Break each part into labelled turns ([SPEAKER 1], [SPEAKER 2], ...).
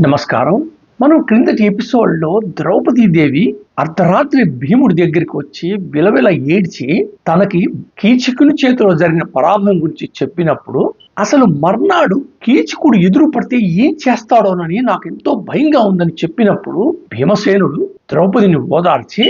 [SPEAKER 1] నమస్కారం. మనం క్రిందటి ఎపిసోడ్లో ద్రౌపదీదేవి అర్ధరాత్రి భీముడి దగ్గరికి వచ్చి విలవిల ఏడ్చి తనకి కీచకుని చేతిలో జరిగిన పరాభవం గురించి చెప్పినప్పుడు అసలు మర్నాడు కీచకుడు ఎదురు పడితే ఏం చేస్తాడోనని నాకు ఎంతో భయంగా ఉందని చెప్పినప్పుడు భీమసేనుడు ద్రౌపదిని ఓదార్చి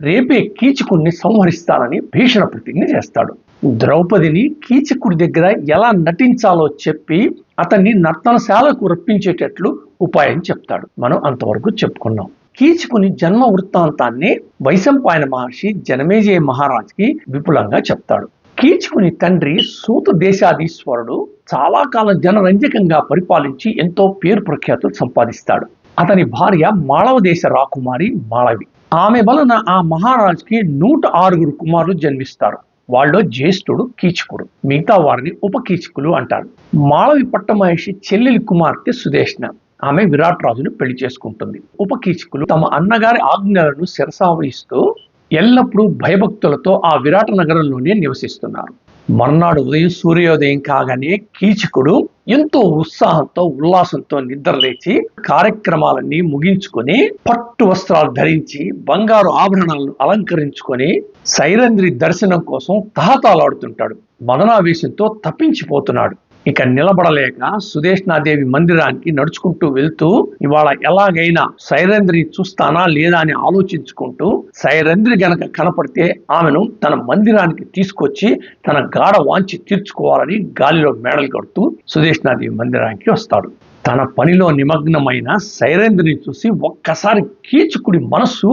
[SPEAKER 1] రేపే కీచకుణ్ణి సంహరిస్తానని భీషణ ప్రతిజ్ఞ చేస్తాడు. ద్రౌపదిని కీచకుడి దగ్గర ఎలా నటించాలో చెప్పి అతన్ని నర్తనశాలకు రప్పించేటట్లు ఉపాయం చెప్తాడు. మనం అంతవరకు చెప్పుకున్నాం. కీచుకుని జన్మ వృత్తాంతాన్ని వైశంపాయన మహర్షి జనమేజయ మహారాజ్కి విపులంగా చెప్తాడు. కీచుకుని తండ్రి సూత దేశాధీశ్వరుడు చాలా కాలం జనరంజకంగా పరిపాలించి ఎంతో పేరు ప్రఖ్యాతులు సంపాదిస్తాడు. అతని భార్య మాళవ దేశ రాకుమారి మాళవి. ఆమె వలన ఆ మహారాజుకి నూట ఆరుగురు కుమారులు జన్మిస్తారు. వాళ్ళలో జ్యేష్ఠుడు కీచకుడు మిగతా వారిని ఉపకీచకులు అంటారు. మాళవి పట్టమహేషి చెల్లెలి కుమార్తె సుదేష్ణ ఆమె విరాట్ రాజును పెళ్ళి చేసుకుంటుంది. ఉపకీచకులు తమ అన్నగారి ఆజ్ఞలను శిరసావహిస్తూ ఎల్లప్పుడూ భయభక్తులతో ఆ విరాట నగరంలోనే నివసిస్తున్నారు. మర్నాడు ఉదయం సూర్యోదయం కాగానే కీచకుడు ఎంతో ఉత్సాహంతో ఉల్లాసంతో నిద్రలేచి కార్యక్రమాలన్నీ ముగించుకొని పట్టు వస్త్రాలు ధరించి బంగారు ఆభరణాలను అలంకరించుకొని సైరంధ్రి దర్శనం కోసం తహతాలాడుతుంటాడు. మదనావేశంతో తప్పించిపోతున్నాడు. ఇక నిలబడలేక సుదేష్ణాదేవి మందిరానికి నడుచుకుంటూ వెళ్తూ ఇవాళ ఎలాగైనా సైరంధ్రి చూస్తానా లేదా అని ఆలోచించుకుంటూ సైరంధ్రి గనక కనపడితే ఆమెను తన మందిరానికి తీసుకొచ్చి తన గాఢ వాంచి తీర్చుకోవాలని గాలిలో మేడలు కడుతూ సుదేష్ణాదేవి మందిరానికి వస్తాడు. తన పనిలో నిమగ్నమైన సైరేంద్రిని చూసి ఒక్కసారి కీచుకుడి మనస్సు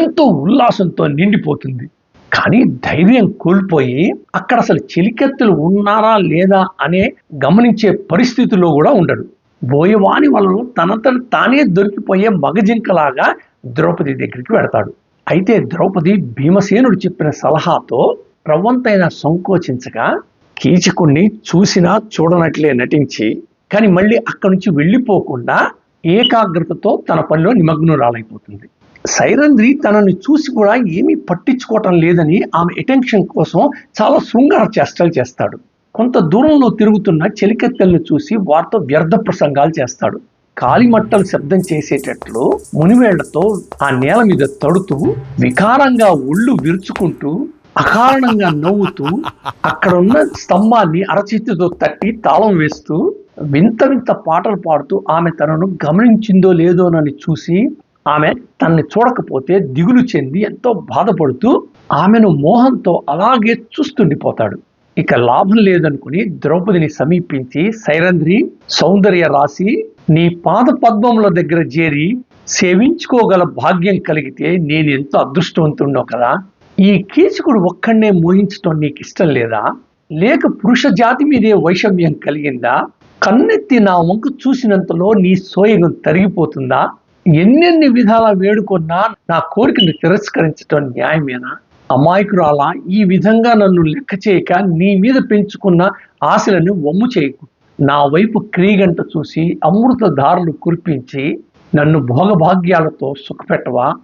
[SPEAKER 1] ఎంతో ఉల్లాసంతో నిండిపోతుంది. కానీ ధైర్యం కోల్పోయి అక్కడ అసలు చెలికెత్తులు ఉన్నారా లేదా అనే గమనించే పరిస్థితిలో కూడా ఉండడు. బోయవాని వలన తనంతట తానే దొరికిపోయే మగజింకలాగా ద్రౌపది దగ్గరికి వెడతాడు. అయితే ద్రౌపది భీమసేనుడు చెప్పిన సలహాతో ప్రవంతైన సంకోచించగా కీచకుణ్ణి చూసినా చూడనట్లే నటించి కానీ మళ్ళీ అక్కడి నుంచి వెళ్ళిపోకుండా ఏకాగ్రతతో తన పనిలో నిమగ్నురాలైపోతుంది. సైరంధ్రి తనని చూసి కూడా ఏమీ పట్టించుకోవటం లేదని ఆమె అటెన్షన్ కోసం చాలా శృంగార చేష్టలు చేస్తాడు. కొంత దూరంలో తిరుగుతున్న చెలికత్తెలను చూసి వారితో వ్యర్థ ప్రసంగాలు చేస్తాడు. కాలిమట్టలు శబ్దం చేసేటట్లు మునివేళ్ళతో ఆ నేల మీద తడుతూ వికారంగా ఒళ్ళు విరుచుకుంటూ అకారణంగా నవ్వుతూ అక్కడ ఉన్న స్తంభాన్ని అరచేతితో తట్టి తాళం వేస్తూ వింత వింత పాటలు పాడుతూ ఆమె తనను గమనించిందో లేదోనని చూసి ఆమె తనని చూడకపోతే దిగులు చెంది ఎంతో బాధపడుతూ ఆమెను మోహంతో అలాగే చూస్తుండిపోతాడు. ఇక లాభం లేదనుకుని ద్రౌపదిని సమీపించి సైరంధ్రి సౌందర్య రాసి నీ పాద పద్మముల దగ్గర చేరి సేవించుకోగల భాగ్యం కలిగితే నేను ఎంతో అదృష్టవంతున్నో కదా? ఈ కీచకుడు ఒక్కడనే మోహించటం నీకు ఇష్టం లేదా? లేక పురుష జాతి మీదే వైషమ్యం కలిగిందా? కన్నెత్తి నా వంక చూసినంతలో నీ సోయగం తరిగిపోతుందా? ఎన్నెన్ని విధాల వేడుకున్నా నా కోరికను తిరస్కరించటం న్యాయమేనా? అమాయకురాలా ఈ విధంగా నన్ను లెక్క చేయక నీ మీద పెంచుకున్న ఆశలను వమ్ము చేయకు. నా వైపు క్రీగంట చూసి అమృత దారులు కురిపించి నన్ను భోగభాగ్యాలతో సుఖపెట్టవా?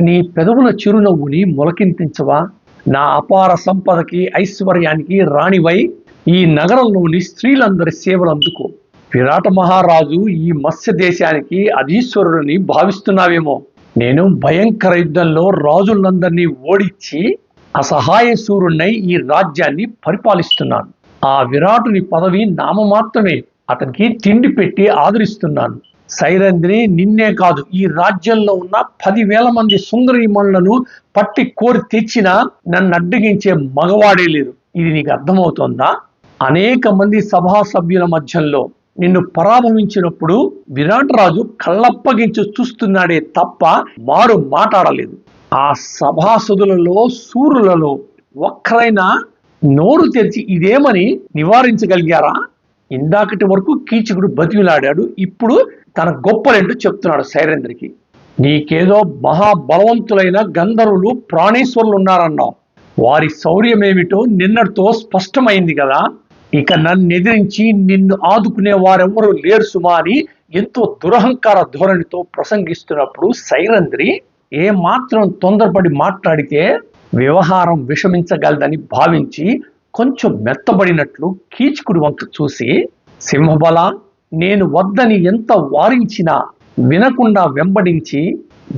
[SPEAKER 1] నీ పెదవుల చిరునవ్వుని మొలకింతించవా నా అపార సంపదకి ఐశ్వర్యానికి రాణివై ఈ నగరంలోని స్త్రీలందరి సేవలు అందుకో. విరాట మహారాజు ఈ మత్స్య దేశానికి అధీశ్వరుడిని భావిస్తున్నావేమో. నేను భయంకర యుద్ధంలో రాజులందరినీ ఓడించి అసహాయ సూర్యుడినై ఈ రాజ్యాన్ని పరిపాలిస్తున్నాను. ఆ విరాటుని పదవి నామమాత్రమే అతనికి తిండి పెట్టి ఆదరిస్తున్నాను. సైరంధ్రి నిన్నే కాదు ఈ రాజ్యంలో ఉన్న పదివేల మంది సుందరీమణులను పట్టి కోరి తెచ్చినా నన్ను అడ్డగించే మగవాడే లేదు ఇది నీకు అర్థమవుతోందా? అనేక మంది సభా సభ్యుల మధ్యలో నిన్ను పరాభవించినప్పుడు విరాట్ రాజు కళ్ళప్పగించి చూస్తున్నాడే తప్ప మారు మాట్లాడలేదు. ఆ సభాసదులలో సూరులలో ఒక్కరైనా నోరు తెరిచి ఇదేమని నివారించగలిగారా? ఇందాకటి వరకు కీచకుడు బతిమిలాడాడు ఇప్పుడు తన గొప్పలేంటో చెప్తున్నాడు సైరేంద్రకి నీకేదో మహాబలవంతులైన గంధర్వులు ప్రాణేశ్వరులు ఉన్నారన్నావు. వారి శౌర్యమేమిటో నిన్నటితో స్పష్టమైంది కదా. ఇక నన్ను ఎదిరించి నిన్ను ఆదుకునే వారెవరూ లేరు సుమా అని ఎంతో దురహంకార ధోరణితో ప్రసంగిస్తున్నప్పుడు సైరంద్రి ఏ మాత్రం తొందరపడి మాట్లాడితే వ్యవహారం విషమించగలదని భావించి కొంచెం మెత్తబడినట్లు కీచుకుడి వంక చూసి సింహబల నేను వద్దని ఎంత వారించినా వినకుండా వెంబడించి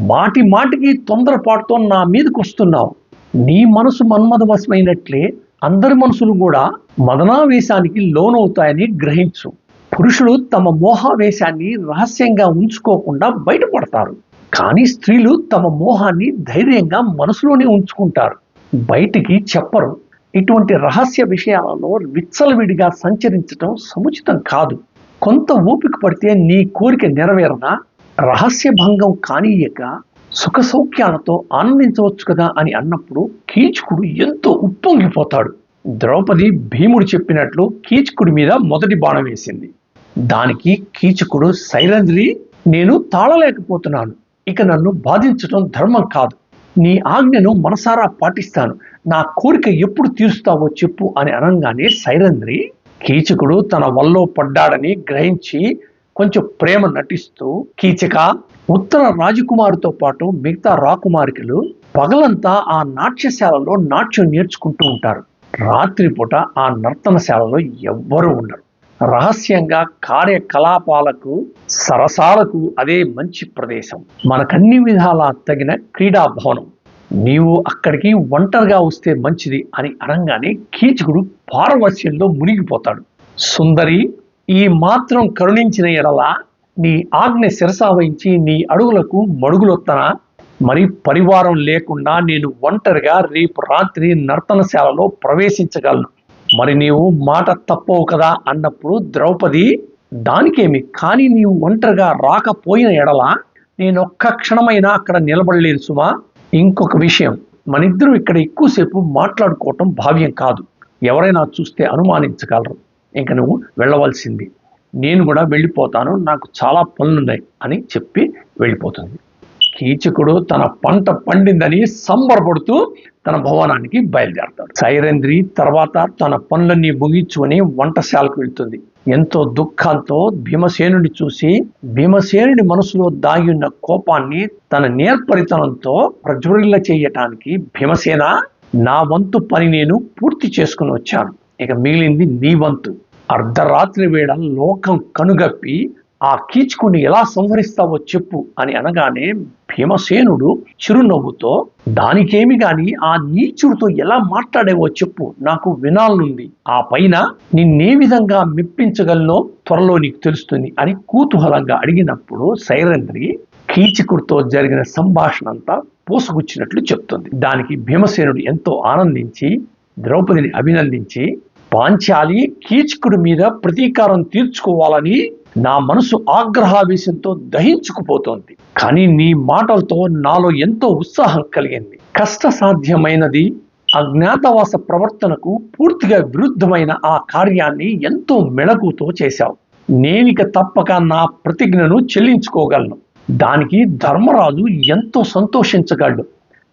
[SPEAKER 1] మాటి మాటికి తొందరపాటుతో నా మీదకి వస్తున్నావు నీ మనసు మన్మధవశమైనట్లే అందరి మనసులు కూడా మదనావేశానికి లోనవుతాయని గ్రహించు. పురుషులు తమ మోహావేశాన్ని రహస్యంగా ఉంచుకోకుండా బయటపడతారు. కానీ స్త్రీలు తమ మోహాన్ని ధైర్యంగా మనసులోనే ఉంచుకుంటారు. బయటికి చెప్పరు. ఇటువంటి రహస్య విషయాలలో విచ్చలవిడిగా సంచరించటం సముచితం కాదు. కొంత ఓపిక పడితే నీ కోరిక నెరవేరనా? రహస్య భంగం కానీయక సుఖ సౌఖ్యాలతో ఆనందించవచ్చు కదా అని అన్నప్పుడు కీచకుడు ఎంతో ఉప్పొంగిపోతాడు. ద్రౌపది భీముడు చెప్పినట్లు కీచకుడి మీద మొదటి బాణం వేసింది. దానికి కీచకుడు శైలంద్రి నేను తాళలేకపోతున్నాను. ఇక నన్ను బాధించడం ధర్మం కాదు. నీ ఆజ్ఞను మనసారా పాటిస్తాను. నా కోరిక ఎప్పుడు తీరుస్తావో చెప్పు అని అనగానే శైలంద్రి కీచకుడు తన వల్లో పడ్డాడని గ్రహించి కొంచెం ప్రేమ నటిస్తూ కీచక ఉత్తర రాజకుమారితో పాటు మిగతా రాకుమారికలు పగలంతా ఆ నాట్యశాలలో నాట్యం నేర్చుకుంటూ ఉంటారు. రాత్రిపూట ఆ నర్తనశాలలో ఎవ్వరూ ఉండరు. రహస్యంగా కార్యకలాపాలకు సరసాలకు అదే మంచి ప్రదేశం. మనకన్ని విధాలా తగిన క్రీడా భవనం నీవు అక్కడికి ఒంటరిగా వస్తే మంచిది అని అనగానే కీచకుడు పారవస్యంలో మునిగిపోతాడు. సుందరి ఈ మాత్రం కరుణించిన ఎడల నీ ఆజ్ఞ శిరసావహించి నీ అడుగులకు మడుగులొత్తనా? మరి పరివారం లేకుండా నేను ఒంటరిగా రేపు రాత్రి నర్తనశాలలో ప్రవేశించగలను. మరి నీవు మాట తప్పవు కదా అన్నప్పుడు ద్రౌపది దానికేమి? కానీ నీవు ఒంటరిగా రాకపోయిన ఎడల నేను ఒక్క క్షణమైనా అక్కడ నిలబడలేను సుమా. ఇంకొక విషయం మనిద్దరం ఇక్కడ ఎక్కువసేపు మాట్లాడుకోవటం భావ్యం కాదు. ఎవరైనా చూస్తే అనుమానించగలరు. ఇంక నువ్వు వెళ్ళవలసింది. నేను కూడా వెళ్ళిపోతాను నాకు చాలా పనులున్నాయి అని చెప్పి వెళ్ళిపోతుంది. కీచకుడు తన పంట పండిందని సంబరపడుతూ తన భవనానికి బయలుదేరతాడు. సైరేంద్రి తర్వాత తన పనులన్నీ ముగించుకొని వంటశాలకు వెళ్తుంది. ఎంతో దుఃఖంతో భీమసేనుడి చూసి భీమసేనుడి మనసులో దాగి ఉన్న కోపాన్ని తన నేర్పరితనంతో ప్రజ్వరిల్ల చేయటానికి భీమసేన నా వంతు పని నేను పూర్తి చేసుకుని వచ్చాను. ఇక మిగిలింది నీ వంతు. అర్ధరాత్రి వేళ లోకం కనుగప్పి ఆ కీచుకుని ఎలా సంహరిస్తావో చెప్పు అని అనగానే భీమసేనుడు చిరునవ్వుతో దానికేమి గాని ఆ నీచుడితో ఎలా మాట్లాడేవో చెప్పు నాకు వినాలనుంది. ఆ పైన నిన్నే విధంగా మెప్పించగలనో త్వరలో నీకు తెలుస్తుంది అని కుతూహలంగా అడిగినప్పుడు సైరంధ్రి కీచకుడితో జరిగిన సంభాషణ అంతా పూసగుచ్చినట్లు చెప్తుంది. దానికి భీమసేనుడు ఎంతో ఆనందించి ద్రౌపదిని అభినందించి పాంచాలి కీచకుడి మీద ప్రతీకారం తీర్చుకోవాలని నా మనసు ఆగ్రహావేశంతో దహించుకుపోతోంది. కానీ నీ మాటలతో నాలో ఎంతో ఉత్సాహం కలిగింది. కష్టసాధ్యమైనది అజ్ఞాతవాస ప్రవర్తనకు పూర్తిగా విరుద్ధమైన ఆ కార్యాన్ని ఎంతో మెళకుతో చేశావు. నేనిక తప్పక నా ప్రతిజ్ఞను చెల్లించుకోగలను. దానికి ధర్మరాజు ఎంతో సంతోషించగలడు.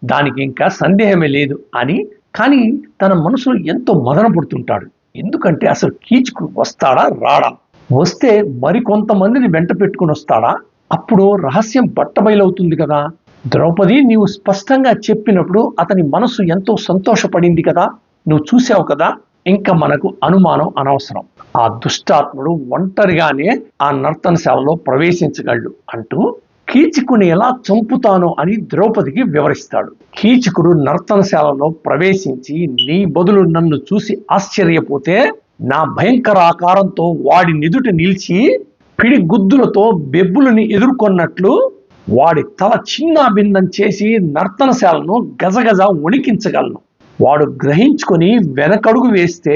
[SPEAKER 1] దానికి ఇంకా సందేహమే లేదు అని కానీ తన మనసులో ఎంతో మదన పడుతుంటాడు. ఎందుకంటే అసలు కీచుకు వస్తాడా రాడా? వస్తే మరికొంతమందిని వెంట పెట్టుకుని వస్తాడా? అప్పుడు రహస్యం బట్టబయలవుతుంది కదా. ద్రౌపది నీవు స్పష్టంగా చెప్పినప్పుడు అతని మనసు ఎంతో సంతోషపడింది కదా. నువ్వు చూసావు కదా ఇంకా మనకు అనుమానం అనవసరం. ఆ దుష్టాత్ముడు ఒంటరిగానే ఆ నర్తన సేవలో ప్రవేశించగలడు అంటూ కీచకుని ఎలా చంపుతానో అని ద్రౌపదికి వివరిస్తాడు. కీచకుడు నర్తనశాలలో ప్రవేశించి నీ బదులు నన్ను చూసి ఆశ్చర్యపోతే నా భయంకర ఆకారంతో వాడి నిదుట నిలిచి పిడి గుద్దులతో బెబ్బులని ఎదుర్కొన్నట్లు వాడి తల చిన్న భిన్నం చేసి నర్తనశాలను గజగజ వణికించగలను. వాడు గ్రహించుకొని వెనకడుగు వేస్తే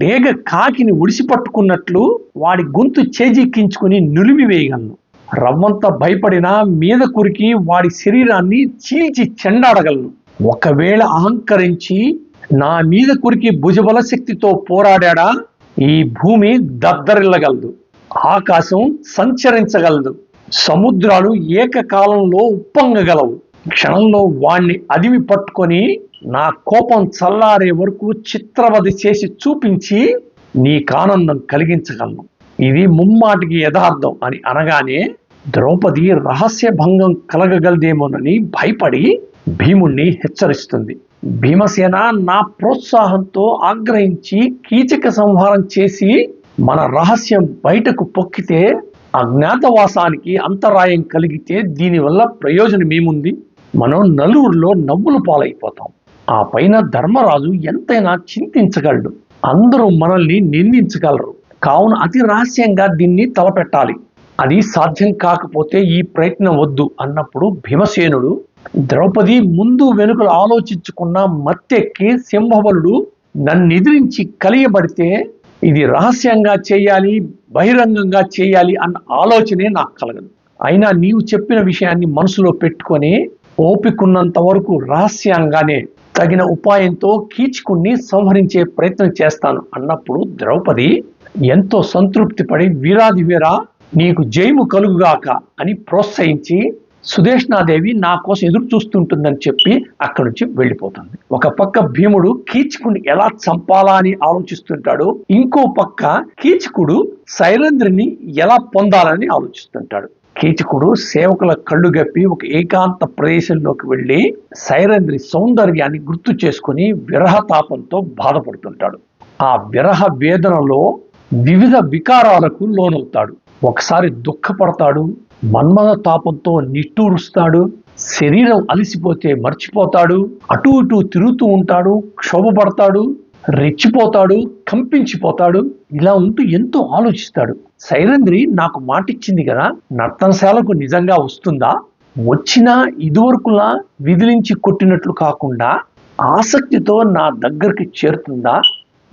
[SPEAKER 1] డేగ కాకిని ఉడిసి పట్టుకున్నట్లు వాడి గొంతు చేజిక్కించుకొని నులిమి వేయగలను. రవ్వంత భయపడిన మీద కురికి వాడి శరీరాన్ని చీల్చి చెండాడగలను. ఒకవేళ అహంకరించి నా మీద కురికి భుజబల శక్తితో పోరాడా ఈ భూమి దద్దరిల్లగలదు ఆకాశం సంచరించగలదు సముద్రాలు ఏకకాలంలో ఉప్పొంగగలవు. క్షణంలో వాణ్ణి అదిమి పట్టుకొని నా కోపం చల్లారే వరకు చిత్రవధి చేసి చూపించి నీకానందం కలిగించగలను. ఇది ముమ్మాటికి యథార్థం అని అనగానే ద్రౌపది రహస్య భంగం కలగగలదేమోనని భయపడి భీముణ్ణి హెచ్చరిస్తుంది. భీమసేన నా ప్రోత్సాహంతో ఆగ్రహించి కీచక సంహారం చేసి మన రహస్యం బయటకు పొక్కితే అజ్ఞాతవాసానికి అంతరాయం కలిగితే దీనివల్ల ప్రయోజనం ఏముంది? మనం నలుగురిలో నవ్వులు పాలైపోతాం. ఆ పైన ధర్మరాజు ఎంతైనా చింతించగలడు. అందరూ మనల్ని నిందించగలరు. కావున అతి రహస్యంగా దీన్ని తలపెట్టాలి. అది సాధ్యం కాకపోతే ఈ ప్రయత్నం వద్దు అన్నప్పుడు భీమసేనుడు ద్రౌపది ముందు వెనుకలు ఆలోచించుకున్న మత్తెక్కి సింహబలుడు నన్ను ఎదిరించి కలియబడితే ఇది రహస్యంగా చేయాలి బహిరంగంగా చేయాలి అన్న ఆలోచనే నాకు కలగదు. అయినా నీవు చెప్పిన విషయాన్ని మనసులో పెట్టుకొని ఓపికన్నంత వరకు రహస్యంగానే తగిన ఉపాయంతో కీచుకుని సంహరించే ప్రయత్నం చేస్తాను అన్నప్పుడు ద్రౌపది ఎంతో సంతృప్తి పడి వీరాది వీరా నీకు జయము కలుగుగాక అని ప్రోత్సహించి సుదేష్ణాదేవి నా కోసం ఎదురు చూస్తుంటుందని చెప్పి అక్కడి నుంచి వెళ్ళిపోతుంది. ఒక పక్క భీముడు కీచకుడిని ఎలా చంపాలా అని ఆలోచిస్తుంటాడు. ఇంకో పక్క కీచకుడు శైలేంద్రుని ఎలా పొందాలని ఆలోచిస్తుంటాడు. కీచకుడు సేవకుల కళ్ళు గప్పి ఒక ఏకాంత ప్రదేశంలోకి వెళ్ళి శైలేంద్రి సౌందర్యాన్ని గుర్తు చేసుకుని విరహతాపంతో బాధపడుతుంటాడు. ఆ విరహ వేదనలో వివిధ వికారాలకు లోనవుతాడు. ఒకసారి దుఃఖపడతాడు మన్మద తాపంతో నిట్టూరుస్తాడు శరీరం అలసిపోతే మర్చిపోతాడు అటు ఇటు తిరుగుతూ ఉంటాడు క్షోభపడతాడు రెచ్చిపోతాడు కంపించిపోతాడు ఇలా ఉంటూ ఎంతో ఆలోచిస్తాడు. సైరంధ్రి నాకు మాటిచ్చింది కదా నర్తనశాలకు నిజంగా వస్తుందా? వచ్చినా ఇదివరకులా విదిలించి కొట్టినట్లు కాకుండా ఆసక్తితో నా దగ్గరికి చేరుతుందా?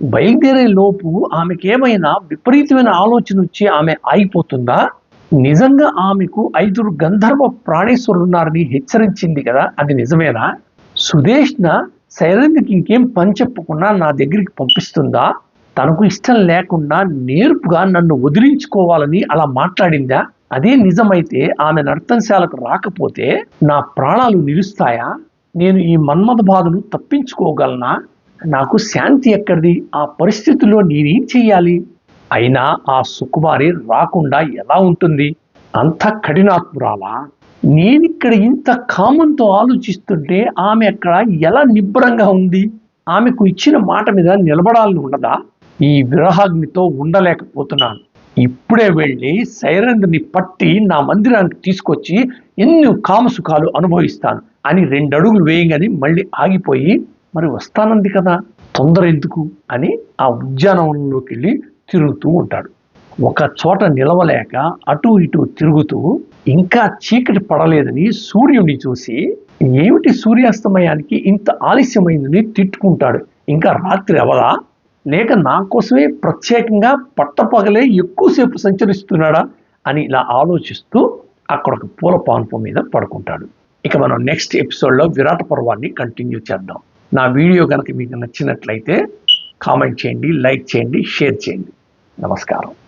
[SPEAKER 1] బయలుదేరే లోపు ఆమెకేమైనా విపరీతమైన ఆలోచన వచ్చి ఆమె ఆగిపోతుందా? నిజంగా ఆమెకు ఐదుగురు గంధర్వ ప్రాణేశ్వరులు ఉన్నారని హెచ్చరించింది కదా అది నిజమేనా? సుదేష్ణ శైలంద్రకి ఇంకేం పని చెప్పకుండా నా దగ్గరికి పంపిస్తుందా? తనకు ఇష్టం లేకుండా నేర్పుగా నన్ను వదిలించుకోవాలని అలా మాట్లాడిందా? అదే నిజమైతే ఆమె నర్తనశాలకు రాకపోతే నా ప్రాణాలు నిలుస్తాయా? నేను ఈ మన్మథ బాధను తప్పించుకోగలనా? నాకు శాంతి ఎక్కడిది? ఆ పరిస్థితుల్లో నేనేం చెయ్యాలి? అయినా ఆ సుకుమారి రాకుండా ఎలా ఉంటుంది? అంత కఠినాత్మురాలా? నేనిక్కడ ఇంత కామంతో ఆలోచిస్తుంటే ఆమె అక్కడ ఎలా నిబ్బరంగా ఉంది? ఆమెకు ఇచ్చిన మాట మీద నిలబడాలని ఉండదా ఈ విరహాగ్నితో ఉండలేకపోతున్నాను. ఇప్పుడే వెళ్ళి సైరంధ్ని పట్టి నా మందిరానికి తీసుకొచ్చి ఎన్ని కామసుఖాలు అనుభవిస్తాను అని రెండు అడుగులు వేయగానే మళ్ళీ ఆగిపోయి మరి వస్తానంది కదా తొందర ఎందుకు అని ఆ ఉద్యానవనంలోకి వెళ్ళి తిరుగుతూ ఉంటాడు. ఒక చోట నిలవలేక అటు ఇటు తిరుగుతూ ఇంకా చీకటి పడలేదని సూర్యుడిని చూసి ఏమిటి సూర్యాస్తమయానికి ఇంత ఆలస్యమైందని తిట్టుకుంటాడు? ఇంకా రాత్రి అవదా లేక నా కోసమే ప్రత్యేకంగా పట్టపగలే ఎక్కువసేపు సంచరిస్తున్నాడా? అని ఇలా ఆలోచిస్తూ అక్కడ ఒక పూల పాన్పు మీద పడుకుంటాడు. ఇక మనం నెక్స్ట్ ఎపిసోడ్లో విరాట పర్వాన్ని కంటిన్యూ చేద్దాం. నా వీడియో కనుక మీకు నచ్చినట్లయితే కామెంట్ చేయండి లైక్ చేయండి షేర్ చేయండి. నమస్కారం.